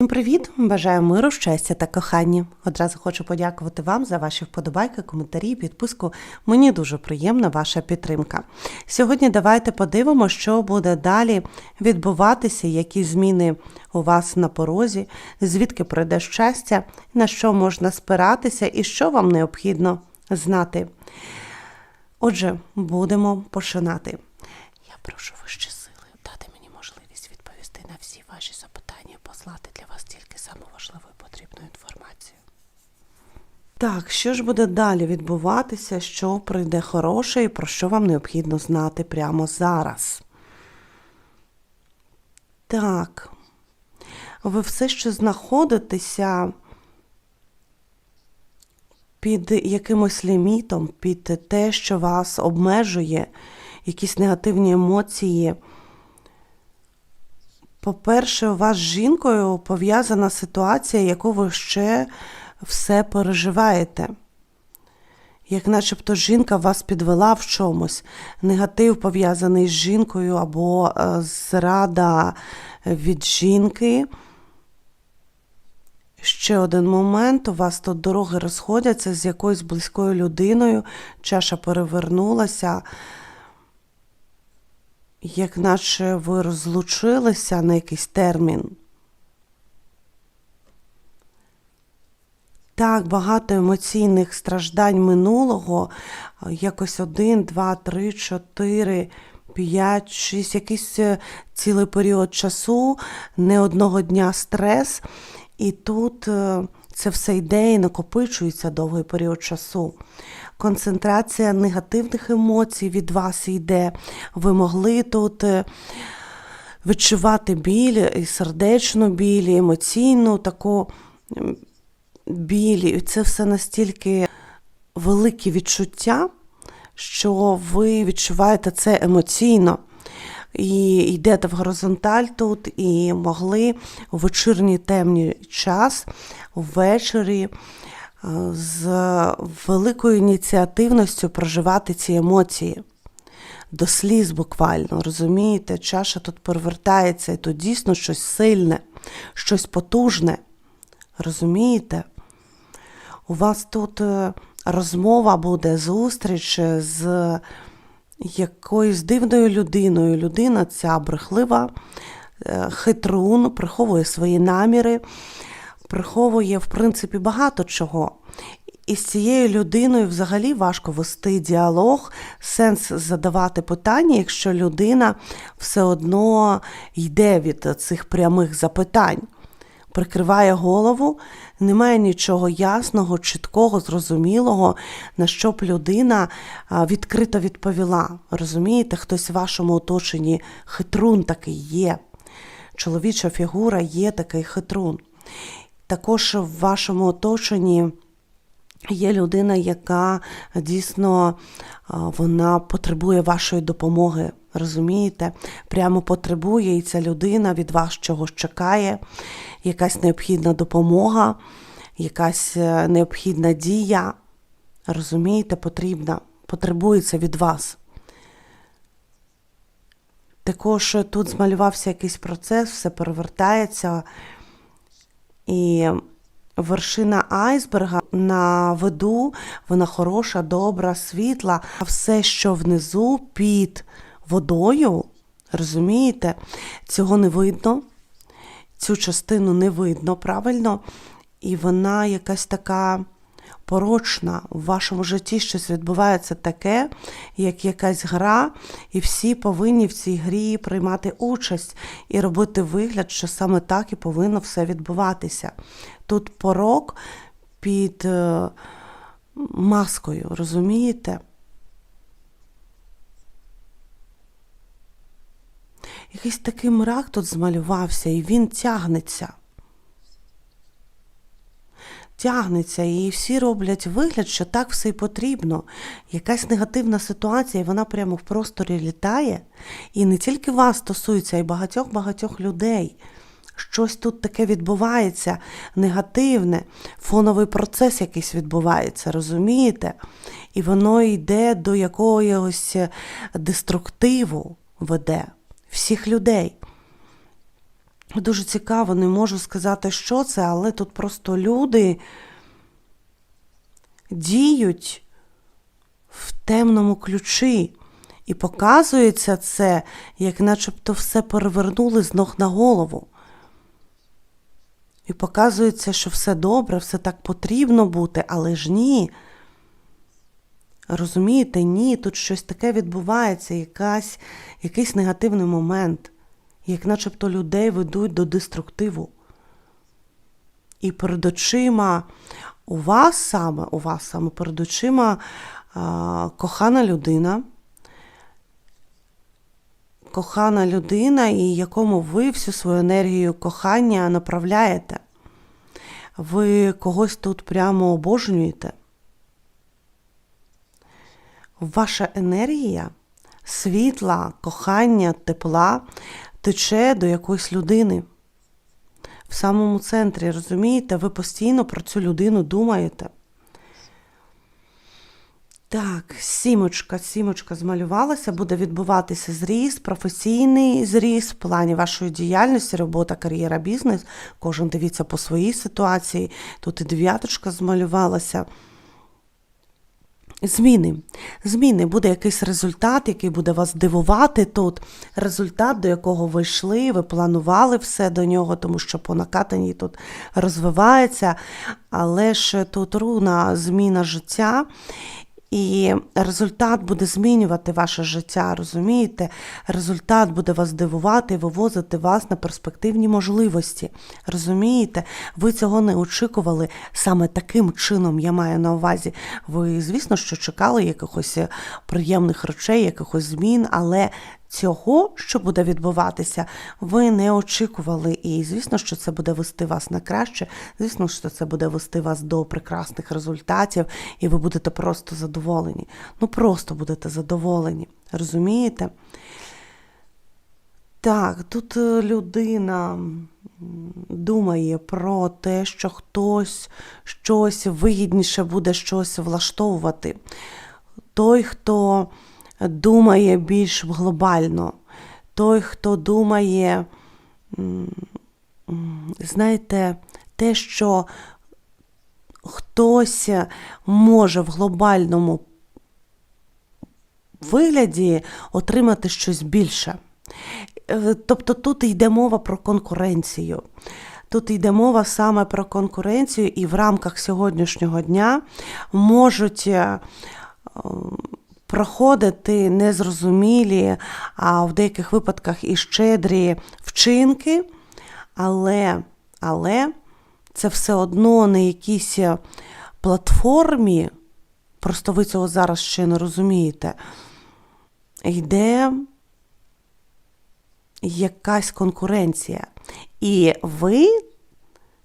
Всім Привіт! Бажаю миру, щастя та кохання. Одразу хочу подякувати вам за ваші вподобайки, коментарі, підписку. Мені дуже приємна ваша підтримка. Сьогодні давайте подивимося, що буде далі відбуватися, які зміни у вас на порозі, звідки прийде щастя, на що можна спиратися і що вам необхідно знати. Отже, будемо починати. Я прошу вищі сили дати мені можливість відповісти на всі ваші запитання, послати для вас тільки саму важливу і потрібну інформацію. Так, що ж буде далі відбуватися, що прийде хороше і про що вам необхідно знати прямо зараз? Так, ви все ще знаходитеся під якимось лімітом, під те, що вас обмежує, якісь негативні емоції. По-перше, у вас з жінкою пов'язана ситуація, яку ви ще все переживаєте. Як начебто жінка вас підвела в чомусь, негатив пов'язаний з жінкою або е, зрада від жінки. Ще один момент. У вас тут дороги розходяться з якоюсь близькою людиною, чаша перевернулася, як наче ви розлучилися на якийсь термін. Так, багато емоційних страждань минулого, якось один, два, три, чотири, п'ять, шість, якийсь е, цілий період часу, не одного дня стрес. І тут е, це все йде і накопичується довгий період часу. Концентрація негативних емоцій від вас йде. Ви могли тут е, відчувати біль, і сердечну біль, і емоційну таку м, біль. І це все настільки великі відчуття, що ви відчуваєте це емоційно і йдете в горизонталь тут, і могли у вечірній темний час ввечері е, з великою ініціативністю проживати ці емоції. До сліз буквально, розумієте, чаша тут перевертається, і тут дійсно щось сильне, щось потужне. Розумієте? У вас тут е, розмова буде, зустріч з якоюсь дивною людиною. Людина ця брехлива, е, хитрун, приховує свої наміри, приховує, в принципі, багато чого. І з цією людиною взагалі важко вести діалог, сенс задавати питання, якщо людина все одно йде від цих прямих запитань, прикриває голову, немає нічого ясного, чіткого, зрозумілого, на що б людина відкрито відповіла. Розумієте, хтось в вашому оточенні хитрун такий є. Чоловіча фігура є такий хитрун. Також в вашому оточенні. Є людина, яка дійсно вона потребує вашої допомоги, розумієте? Прямо потребує, і ця людина від вас чогось чекає, якась необхідна допомога, якась е, необхідна дія, розумієте, потрібна, потребується від вас. Також тут змалювався якийсь процес, все перевертається. І вершина айсберга на виду, вона хороша, добра, світла, а все, що внизу під водою, розумієте, цього не видно, цю частину не видно правильно, і вона якась така. Порочна в вашому житті щось відбувається таке, як якась гра, і всі повинні в цій грі приймати участь і робити вигляд, що саме так і повинно все відбуватися. Тут порок під е, маскою, розумієте? Якийсь такий мрак тут змалювався, і він тягнеться. Тягнеться, і всі роблять вигляд, що так все й потрібно. Якась негативна ситуація, і вона прямо в просторі літає. І не тільки вас стосується, а й багатьох-багатьох людей. Щось тут таке відбувається, негативне, фоновий процес якийсь відбувається, розумієте? І воно йде до якогось деструктиву веде всіх людей. Дуже цікаво, не можу сказати, що це, але тут просто люди діють в темному ключі. І показується це, як начебто все перевернули з ног на голову. І показується, що все добре, все так потрібно бути, але ж ні. Розумієте, ні, тут щось таке відбувається, якась, якийсь негативний момент, як начебто людей ведуть до деструктиву. І перед очима у вас саме, у вас саме перед очима а, кохана людина, кохана людина, і якому ви всю свою енергію кохання направляєте. Ви когось тут прямо обожнюєте. Ваша енергія світла, кохання, тепла тече до якоїсь людини. В самому центрі, розумієте, ви постійно про цю людину думаєте. Так, сімочка, сімочка змалювалася, буде відбуватися зріст, професійний зріст в плані вашої діяльності, робота, кар'єра, бізнес. Кожен дивіться по своїй ситуації. Тут і дев'яточка змалювалася. Зміни. Зміни. Буде якийсь результат, який буде вас дивувати тут. Результат, до якого ви йшли, ви планували все до нього, тому що по накатанні тут розвивається. Але ж тут руна зміна життя. І результат буде змінювати ваше життя, розумієте? Результат буде вас дивувати, вивозити вас на перспективні можливості. Розумієте? Ви цього не очікували саме таким чином, я маю на увазі. Ви, звісно, що чекали якихось приємних речей, якихось змін, але Цього, що буде відбуватися, ви не очікували. І звісно, що це буде вести вас на краще. Звісно, що це буде вести вас до прекрасних результатів, і ви будете просто задоволені. Ну, просто будете задоволені. Розумієте? Так, тут е, людина думає про те, що хтось щось вигідніше буде щось влаштовувати. Той, хто думає більш глобально. Той, хто думає, знаєте, те, що хтось може в глобальному вигляді отримати щось більше. Е, тобто тут йде мова про конкуренцію. Тут йде мова саме про конкуренцію, і в рамках сьогоднішнього дня можуть е, проходити незрозумілі, а в деяких випадках і щедрі вчинки, але, але це все одно на якійсь платформі, просто ви цього зараз ще не розумієте, йде якась конкуренція. І ви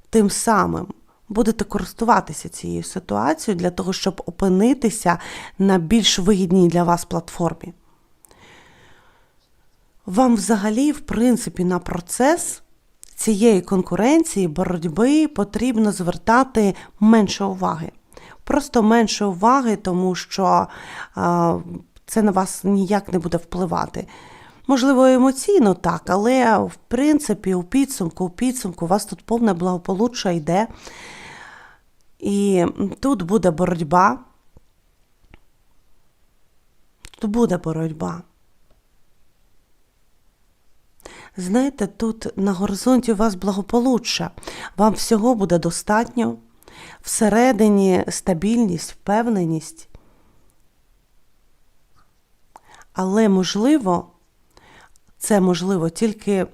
тим самим будете користуватися цією ситуацією для того, щоб опинитися на більш вигідній для вас платформі. Вам взагалі, в принципі, на процес цієї конкуренції, боротьби потрібно звертати менше уваги. Просто менше уваги, тому що а, це на вас ніяк не буде впливати. Можливо, емоційно так, але в принципі, у підсумку, у підсумку у вас тут повне благополуччя йде. І тут буде боротьба. Тут буде боротьба. Знаєте, тут на горизонті у вас благополуччя. Вам всього буде достатньо. Всередині стабільність, впевненість. Але можливо, це можливо тільки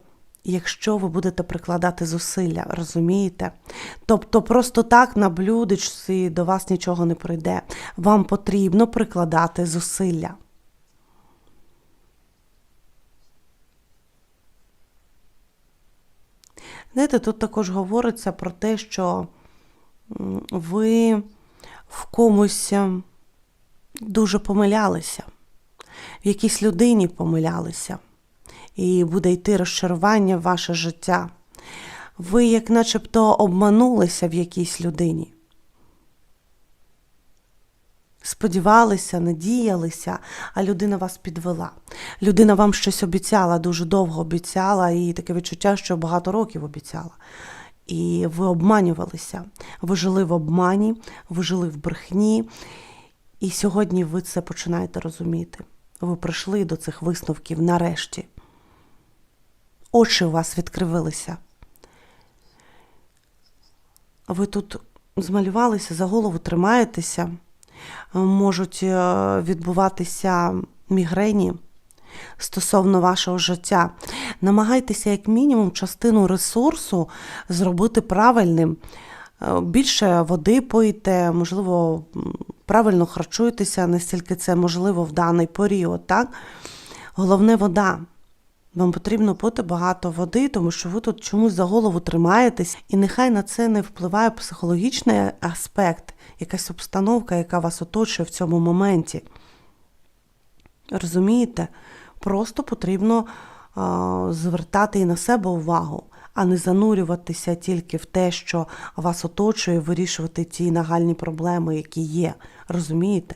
якщо ви будете прикладати зусилля, розумієте? Тобто просто так на блюдечці до вас нічого не прийде. Вам потрібно прикладати зусилля. Знаєте, тут також говориться про те, що ви в комусь дуже помилялися, в якійсь людині помилялися і буде йти розчарування в ваше життя. Ви, як начебто, обманулися в якійсь людині. сподівалися, надіялися, а людина вас підвела. Людина вам щось обіцяла, дуже довго обіцяла, і таке відчуття, що багато років обіцяла. І ви обманювалися. Ви жили в обмані, ви жили в брехні. І сьогодні ви це починаєте розуміти. Ви прийшли до цих висновків нарешті. Очі у вас відкривилися. Ви тут змалювалися, за голову тримаєтеся, можуть е, відбуватися мігрені стосовно вашого життя. Намагайтеся, як мінімум, частину ресурсу зробити правильним. Е, Більше води пийте, можливо, правильно харчуйтеся, настільки це можливо в даний період. Так? Головне вода. Вам потрібно пити багато води, тому що ви тут чомусь за голову тримаєтесь, і нехай на це не впливає психологічний аспект, якась обстановка, яка вас оточує в цьому моменті. Розумієте? Просто потрібно а, звертати і на себе увагу, а не занурюватися тільки в те, що вас оточує, вирішувати ті нагальні проблеми, які є. Розумієте?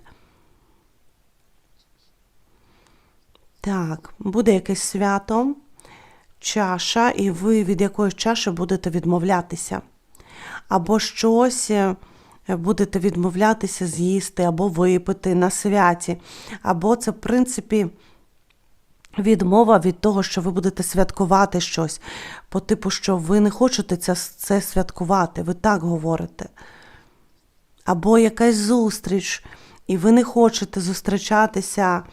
Так, буде якесь свято, чаша, і ви від якоїсь чаші будете відмовлятися. Або щось е, будете відмовлятися з'їсти, або випити на святі. Або це, в принципі, відмова від того, що ви будете святкувати щось. По типу, що ви не хочете це, це святкувати, ви так говорите. Або якась зустріч, і ви не хочете зустрічатися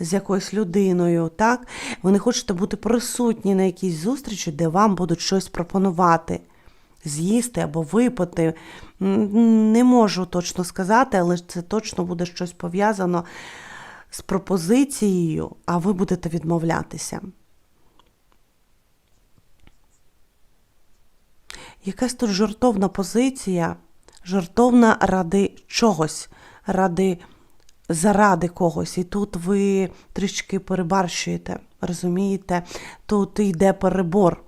з якоюсь людиною, так? Ви не хочете бути присутні на якійсь зустрічі, де вам будуть щось пропонувати. З'їсти або випити. Не можу точно сказати, але це точно буде щось пов'язано з пропозицією, а ви будете відмовлятися. Якась тут жартовна позиція, жартовна ради чогось, ради заради когось. І тут ви трішки перебарщуєте, розумієте? Тут йде перебор.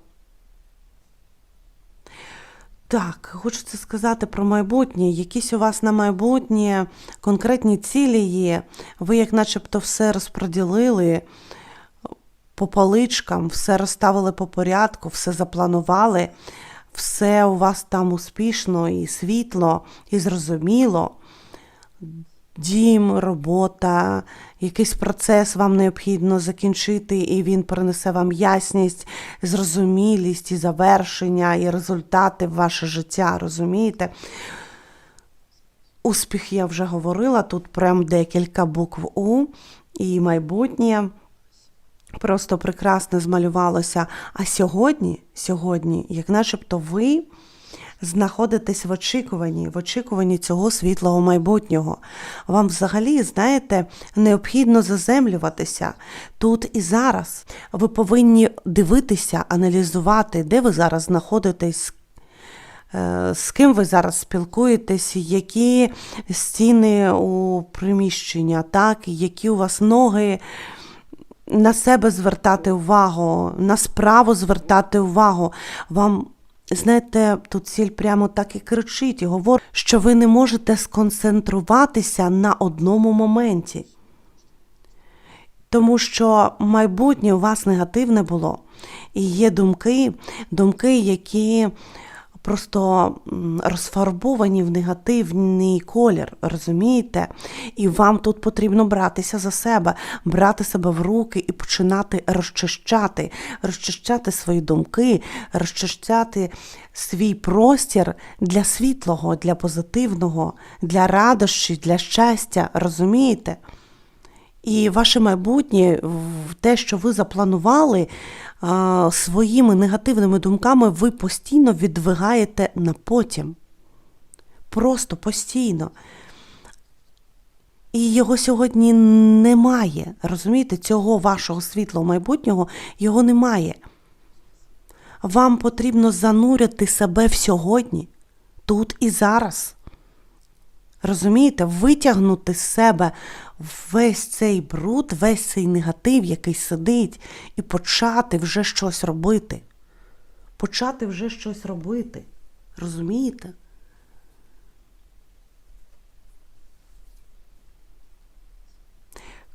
Так, хочеться сказати про майбутнє. Якісь у вас на майбутнє конкретні цілі є. Ви, як начебто, все розподілили по паличкам, все розставили по порядку, все запланували, все у вас там успішно і світло, і зрозуміло. Дім, робота, якийсь процес вам необхідно закінчити, і він принесе вам ясність, зрозумілість і завершення, і результати в ваше життя, розумієте? Успіх я вже говорила, тут прям декілька букв У і майбутнє. Просто прекрасно змалювалося. А сьогодні, сьогодні, як начебто ви знаходитесь в очікуванні, в очікуванні цього світлого майбутнього. Вам взагалі, знаєте, необхідно заземлюватися тут і зараз. Ви повинні дивитися, аналізувати, де ви зараз знаходитесь. е, З ким ви зараз спілкуєтесь, які стіни у приміщення, так, які у вас ноги, на себе звертати увагу, на справу звертати увагу. Вам Знаєте, тут ціль прямо так і кричить і говорить, що ви не можете сконцентруватися на одному моменті. Тому що майбутнє у вас негативне було. І є думки, думки, які просто розфарбовані в негативний колір, розумієте? І вам тут потрібно братися за себе, брати себе в руки і починати розчищати, розчищати свої думки, розчищати свій простір для світлого, для позитивного, для радощі, для щастя, розумієте? І ваше майбутнє, те, що ви запланували своїми негативними думками, ви постійно відвигаєте на потім. Просто постійно. І його сьогодні немає. Розумієте, цього вашого світлого майбутнього його немає. Вам потрібно занурити себе в сьогодні, тут і зараз. Розумієте, витягнути з себе весь цей бруд, весь цей негатив, який сидить, і почати вже щось робити. Почати вже щось робити. Розумієте?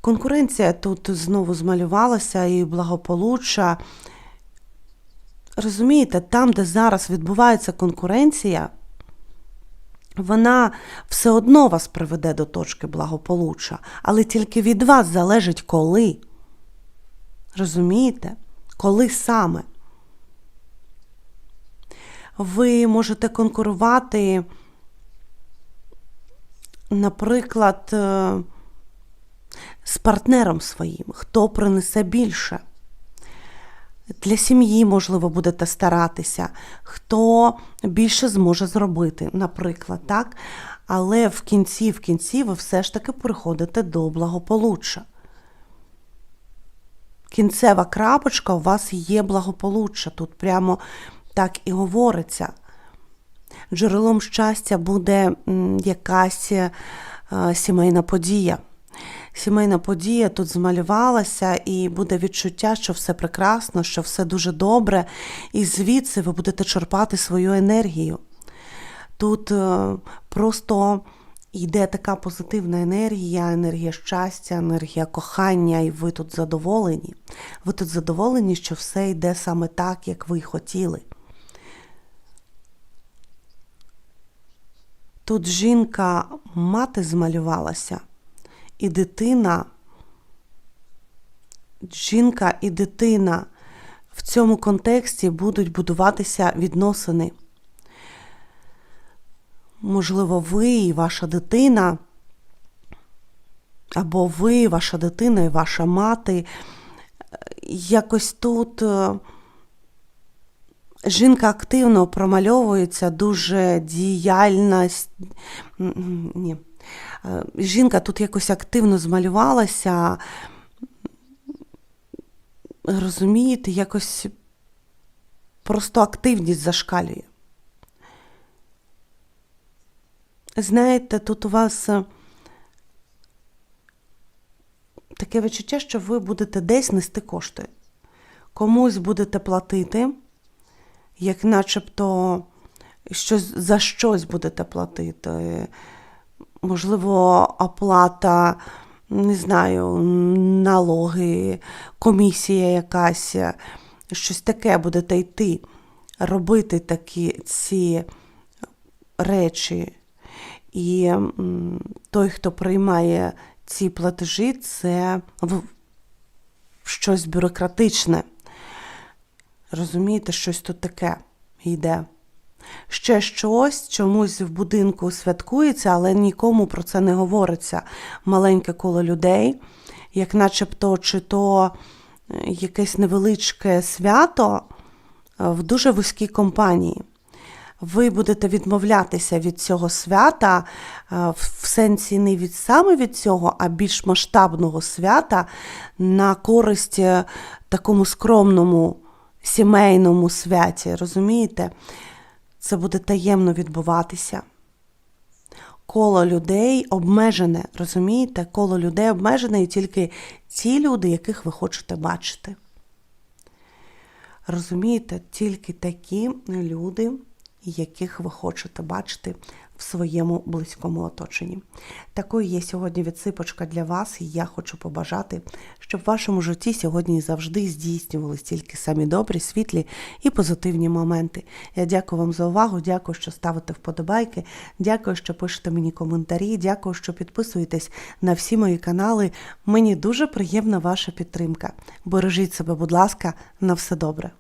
конкуренція тут знову змалювалася і благополуччя. Розумієте, там, де зараз відбувається конкуренція, вона все одно вас приведе до точки благополуччя, але тільки від вас залежить коли. Розумієте? Коли саме? Ви можете конкурувати, наприклад, е, з партнером своїм, хто принесе більше. Для сім'ї, можливо, будете старатися, хто більше зможе зробити, наприклад, так? Але в кінці, в кінці ви все ж таки приходите до благополуччя. Кінцева крапочка у вас є благополуччя. Тут прямо так і говориться. Джерелом щастя буде якась е, сімейна подія. Сімейна подія тут змалювалася, і буде відчуття, що все прекрасно, що все дуже добре, і звідси ви будете черпати свою енергію. Тут е, просто йде така позитивна енергія, енергія щастя, енергія кохання, і ви тут задоволені. Ви тут задоволені, що все йде саме так, як ви хотіли. Тут жінка мати змалювалася, і дитина, жінка і дитина в цьому контексті будуть будуватися відносини. Можливо, ви і ваша дитина, або ви, ваша дитина і ваша мати. Якось тут е, жінка активно промальовується, дуже діяльна. Ні. Е, Жінка тут якось активно змалювалася. Розумієте, якось просто активність зашкалює. Знаєте, тут у вас е, таке відчуття, що ви будете десь нести кошти. Комусь будете платити, як начебто щось, за щось будете платити. Можливо, оплата, не знаю, налоги, комісія якась, щось таке будете йти, робити такі ці речі. І той, хто приймає ці платежі, це щось бюрократичне. Розумієте, щось тут таке йде. Ще щось чомусь в будинку святкується, але нікому про це не говориться. Маленьке коло людей, як начебто, чи то е, якесь невеличке свято е, в дуже вузькій компанії. Ви будете відмовлятися від цього свята е, в сенсі не від саме від цього, а більш масштабного свята на користь такому скромному сімейному святі. Розумієте? Це буде таємно відбуватися. Коло людей обмежене, розумієте? Коло людей обмежене і тільки ті люди, яких ви хочете бачити. Розумієте, тільки такі люди, яких ви хочете бачити в своєму близькому оточенні. Такою є сьогодні відсипочка для вас, і я хочу побажати, щоб в вашому житті сьогодні завжди здійснювалися тільки самі добрі, світлі і позитивні моменти. Я дякую вам за увагу, дякую, що ставите вподобайки, дякую, що пишете мені коментарі, дякую, що підписуєтесь на всі мої канали. Мені дуже приємна ваша підтримка. Бережіть себе, будь ласка, на все добре.